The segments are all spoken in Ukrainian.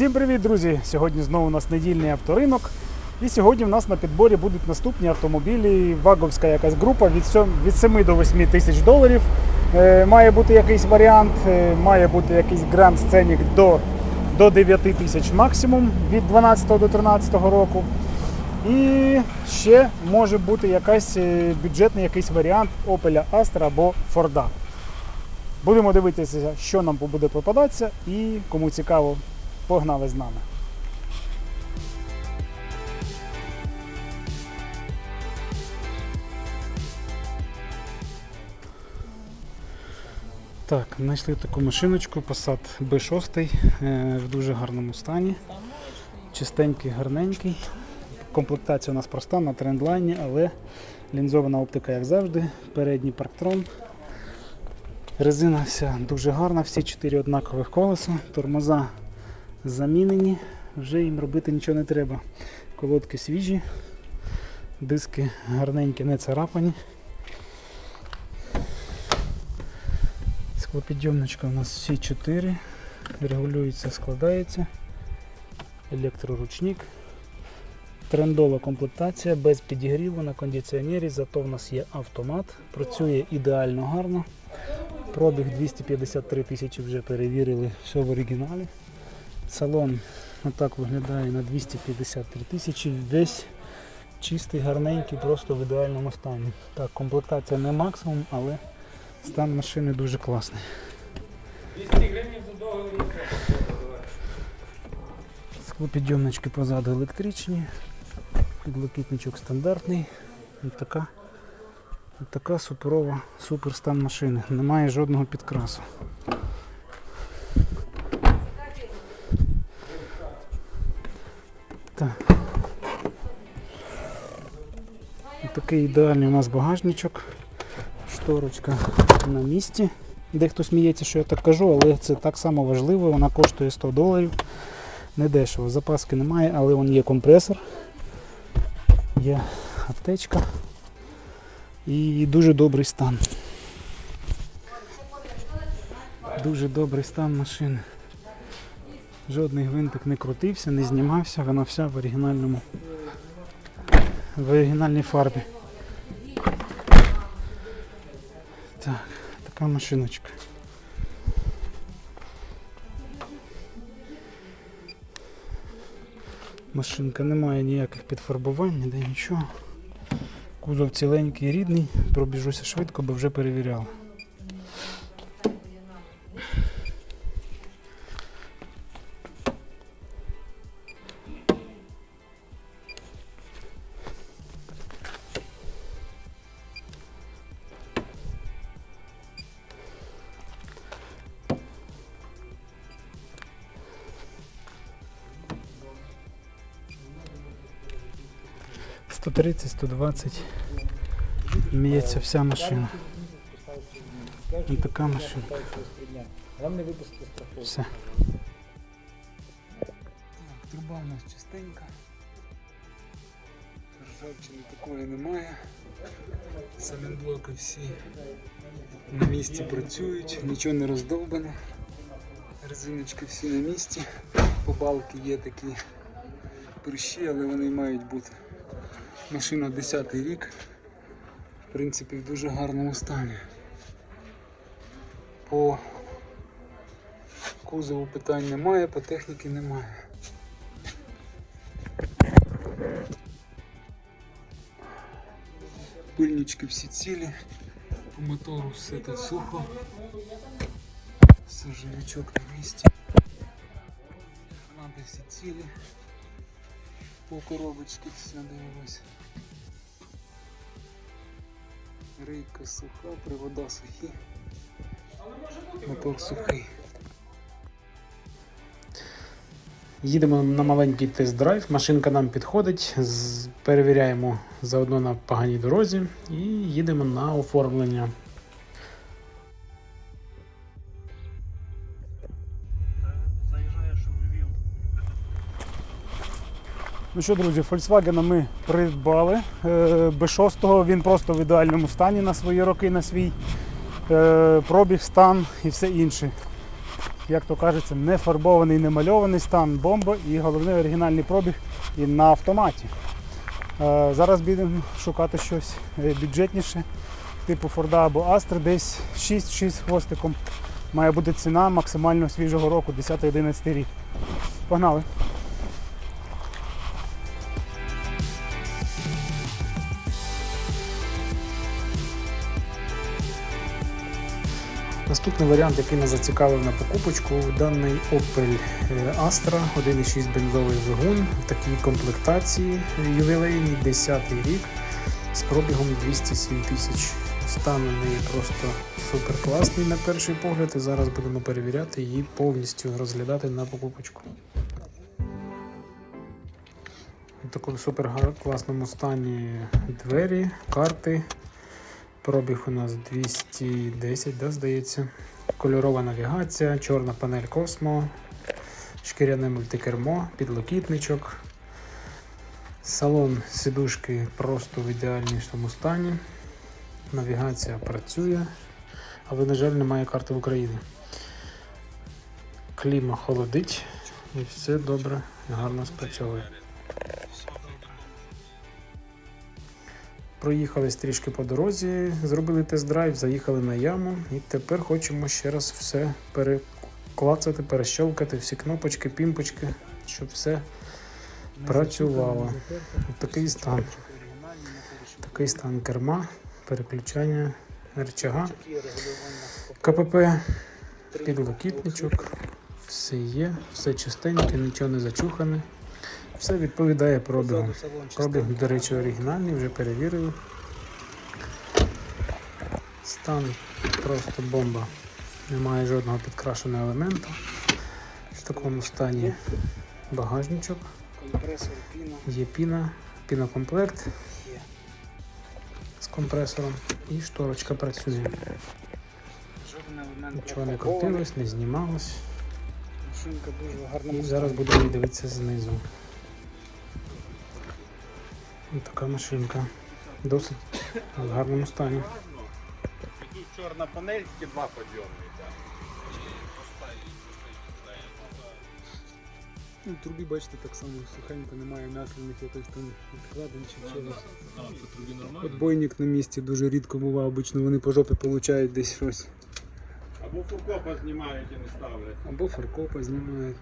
Всім привіт, друзі! Сьогодні знову у нас недільний авторинок. І сьогодні в нас на підборі будуть наступні автомобілі. Ваговська якась група від сьом- від 7 до 8 тисяч доларів. Е, має бути якийсь варіант, е, має бути якийсь Grand Scenic до, до 9 тисяч максимум від 12 до 13 року. І ще може бути якась е, бюджетний якийсь варіант Opel Astra або Ford. Будемо дивитися, що нам буде попадатися, і кому цікаво, погнали з нами. Так, знайшли таку машиночку Passat B6 е, в дуже гарному стані. Чистенький, гарненький. Комплектація у нас проста на трендлайні, але лінзована оптика, як завжди. Передній парктрон. Резина вся дуже гарна, всі чотири однакових колеса, тормоза замінені, вже їм робити нічого не треба. Колодки свіжі, диски гарненькі, не царапані. Склопідйомничка у нас всі чотири, регулюється, складається. Електроручник. Трендова комплектація без підігріву на кондиціонері, зато в нас є автомат, працює ідеально гарно. Пробіг 253 тисячі вже перевірили, все в оригіналі. Салон отак виглядає на 253 тисячі, весь чистий, гарненький, просто в ідеальному стані. Так, комплектація не максимум, але стан машини дуже класний. 200 гривень за договір не треба. Склопідйомнички позаду електричні, підлокітничок стандартний. Ось така, ось така суперова супер стан машини. Немає жодного підкрасу. Так. Ось Такий ідеальний у нас багажничок. Шторочка на місці. Дехто сміється, що я так кажу, але це так само важливо. Вона коштує 100 доларів. Не дешево. Запаски немає, але вон є компресор, є аптечка і дуже добрий стан. Дуже добрий стан машини. Жодний гвинтик не крутився, не знімався, вона вся в оригінальному в оригінальній фарбі. Так, така машиночка. Машинка не має ніяких підфарбувань, ніде нічого. Кузов ціленький, рідний, пробіжуся швидко, бо вже перевіряли. — 130-120 міється вся машина. Ось така машина. Все. Труба у нас чистенька. Ржавчини такої немає. Самінблоки всі на місці працюють, нічого не роздовбано. Резиночки всі на місці. По балки є такі прищі, але вони мають бути. Машина 10 рік. В принципі, в дуже гарному стані. По кузову питань немає, по техніці немає. Пильнички всі цілі, по мотору все тут сухо, сажовичок на місці. Гранати всі цілі, по коробочці все дивимось. Рейка суха, привода сухі, мотор сухий. Їдемо на маленький тест-драйв. Машинка нам підходить. Перевіряємо заодно на поганій дорозі і їдемо на оформлення. Ну що, друзі, Volkswagen ми придбали. Е, B6 він просто в ідеальному стані на свої роки, на свій е, пробіг, стан і все інше. як то кажеться, не фарбований, не мальований стан, бомба і головний оригінальний пробіг і на автоматі. Е, Зараз будемо шукати щось бюджетніше, типу Форда або Астри, десь 6-6 хвостиком. Має бути ціна максимально свіжого року, 10-11 рік. Погнали! Наступний варіант, який нас зацікавив на покупочку, даний Opel е, Astra 1.6 бензовий двигун в такій комплектації ювілейній 10 рік з пробігом 207 тисяч. Стан у неї просто супер класний на перший погляд, і зараз будемо перевіряти її повністю розглядати на покупочку. В такому супер класному стані двері, карти. Пробіг у нас 210, да, здається. Кольорова навігація, чорна панель Космо, шкіряне мультикермо, підлокітничок. Салон сидушки просто в ідеальнішому стані. Навігація працює, але, на жаль, немає карти України. Кліма холодить і все добре, гарно спрацьовує. Проїхались трішки по дорозі, зробили тест-драйв, заїхали на яму і тепер хочемо ще раз все переклацати, перещелкати, всі кнопочки, пімпочки, щоб все працювало. Такий стан. Такий стан керма, переключання рычага, КПП, підлокітничок. Все є, все чистеньке, нічого не зачухане. Все відповідає пробігу. Пробіг, до речі, оригінальний, вже перевірили. Стан просто бомба. Немає жодного підкрашеного елементу. В такому стані багажничок. Є піна, пінокомплект з компресором і шторочка працює. Нічого не крутилось, не знімалось. І зараз будемо дивитися знизу. Ось така машинка. Досить в гарному стані. Чорна панель, тільки два підйомника. Ну, в трубі, бачите, так само сухенько, немає масляних якихось там відкладень чи чогось. Отбойник на місці дуже рідко буває, обично вони по жопі получають десь щось. Або фуркопа знімають і не ставлять. Або фаркопа знімають.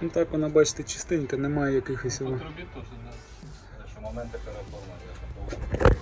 Ну. Так вона, бачите, чистенька, немає якихось. його. трубі теж, да. Що моменти переформати.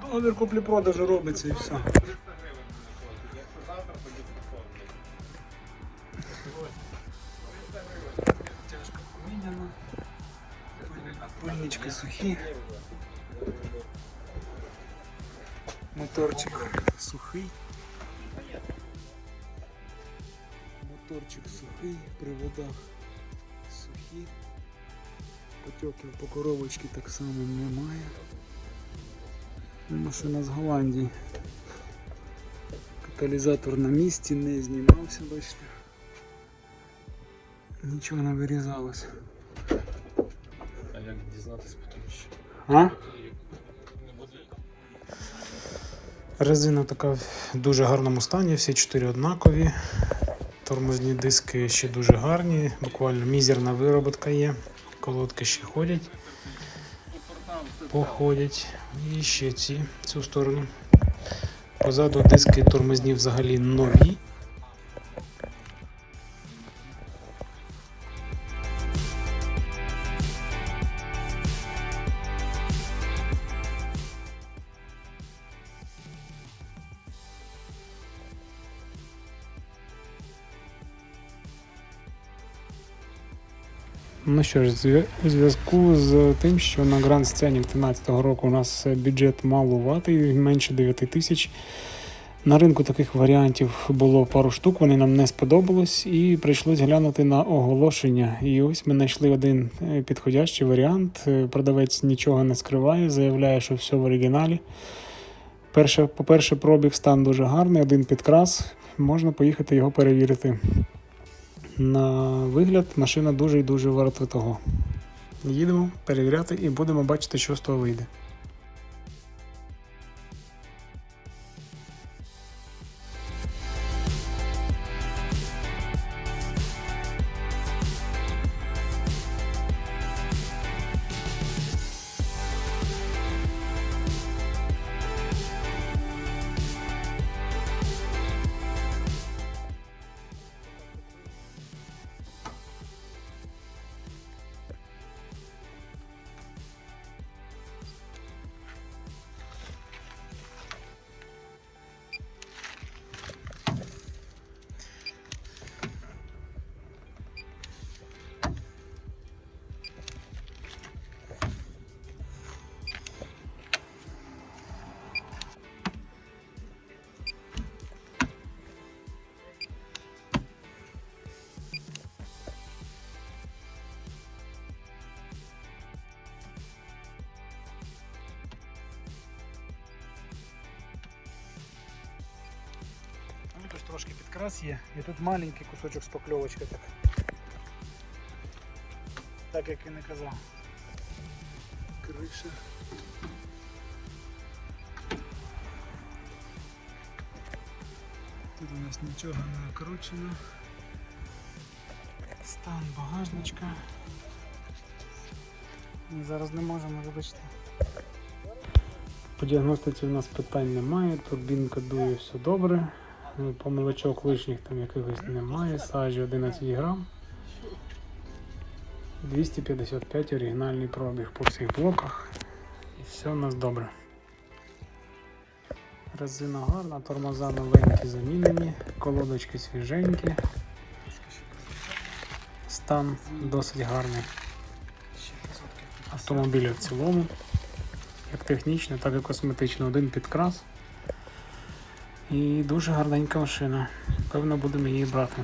Договір куплі-продажу робиться і все. 300 гривень виходить. Якщо завтра, тоді оформлять. Тяжко поміняно. Пильнички сухі. Моторчик сухий. Моторчик сухий, приводах сухі. Потьоків по коробочці так само немає. Машина з Голландії. Каталізатор на місці, не знімався, бачите. Нічого не вирізалося. А як дізнатися потім ще? А? Резина така в дуже гарному стані, всі чотири однакові. Тормозні диски ще дуже гарні, буквально мізерна вироботка є. Колодки ще ходять, походять. І ще ці цю сторону. Позаду диски тормозні взагалі нові. Ну що ж, у зв'язку з тим, що на гранд сцені 2013 року у нас бюджет малуватий, менше 9 тисяч. На ринку таких варіантів було пару штук, вони нам не сподобались, і прийшлось глянути на оголошення. І ось ми знайшли один е, підходящий варіант. Е, Продавець нічого не скриває, заявляє, що все в оригіналі. Перше, по-перше, пробіг стан дуже гарний, один підкрас. Можна поїхати його перевірити. На вигляд машина дуже і дуже варта того. Їдемо перевіряти і будемо бачити, що з того вийде. Трошки підкрас є. І тут маленький кусочок спакльовочки так. Так як і не казав. Криша. Тут у нас нічого не накручено. Стан багажничка. Ми зараз не можемо, вибачте. По діагностиці у нас питань немає, турбінка дує все добре. Е, Помилочок лишніх там якихось немає. Сажі 11 грам. 255 оригінальний пробіг по всіх блоках. І все у нас добре. Резина гарна, тормоза новенькі замінені, колодочки свіженькі. Стан досить гарний автомобіля в цілому. Як технічно, так і косметично. Один підкрас. І дуже гарненька машина. Певно, будемо її брати.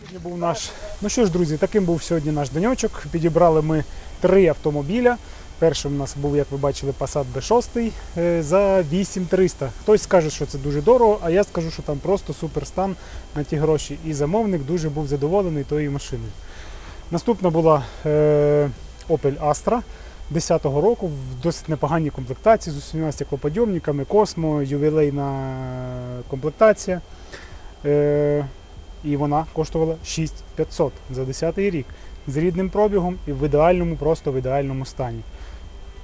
Сьогодні був наш. Ну що ж, друзі, таким був сьогодні наш деньочок. Підібрали ми три автомобіля. Першим у нас був, як ви бачили, Passat B6 е, за 8300. Хтось скаже, що це дуже дорого, а я скажу, що там просто супер стан на ті гроші. І замовник дуже був задоволений тою машиною. Наступна була е, Opel Astra 10-го року в досить непоганій комплектації з усіма стеклоподйомниками, Космо, ювілейна комплектація. Е, і вона коштувала 6500 за 10 рік з рідним пробігом і в ідеальному, просто в ідеальному стані.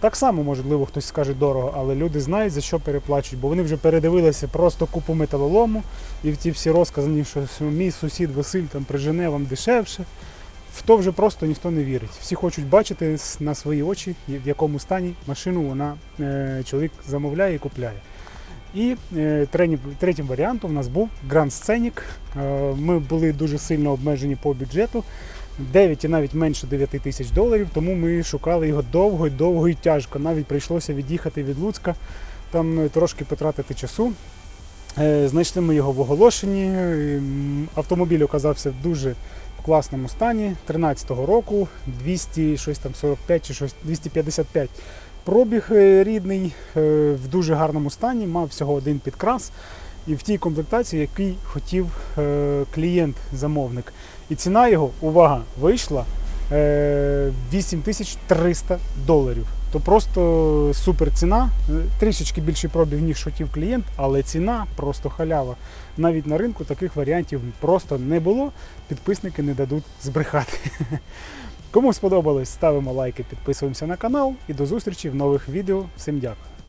Так само, можливо, хтось скаже дорого, але люди знають, за що переплачують, бо вони вже передивилися просто купу металолому і в ті всі розказані, що мій сусід Василь там прижене вам дешевше. В то вже просто ніхто не вірить. Всі хочуть бачити на свої очі, в якому стані машину вона е, чоловік замовляє і купляє. І е, третім, варіантом у нас був Grand Scenic. Е, ми були дуже сильно обмежені по бюджету. 9 і навіть менше 9 тисяч доларів, тому ми шукали його довго, довго і тяжко. Навіть прийшлося від'їхати від Луцька, там трошки потратити часу. Знайшли ми його в оголошенні. Автомобіль оказався дуже класному стані 13-го року, 200, щось там 45 чи щось 255 пробіг е, рідний, е, в дуже гарному стані, мав всього один підкрас. І в тій комплектації, який хотів е, клієнт-замовник. І ціна його, увага, вийшла е, 8300 доларів. То просто супер ціна. Е, Трішечки більший пробіг, ніж хотів клієнт, але ціна просто халява. Навіть на ринку таких варіантів просто не було. Підписники не дадуть збрехати. Кому сподобалось, ставимо лайки, підписуємося на канал і до зустрічі в нових відео. Всім дякую.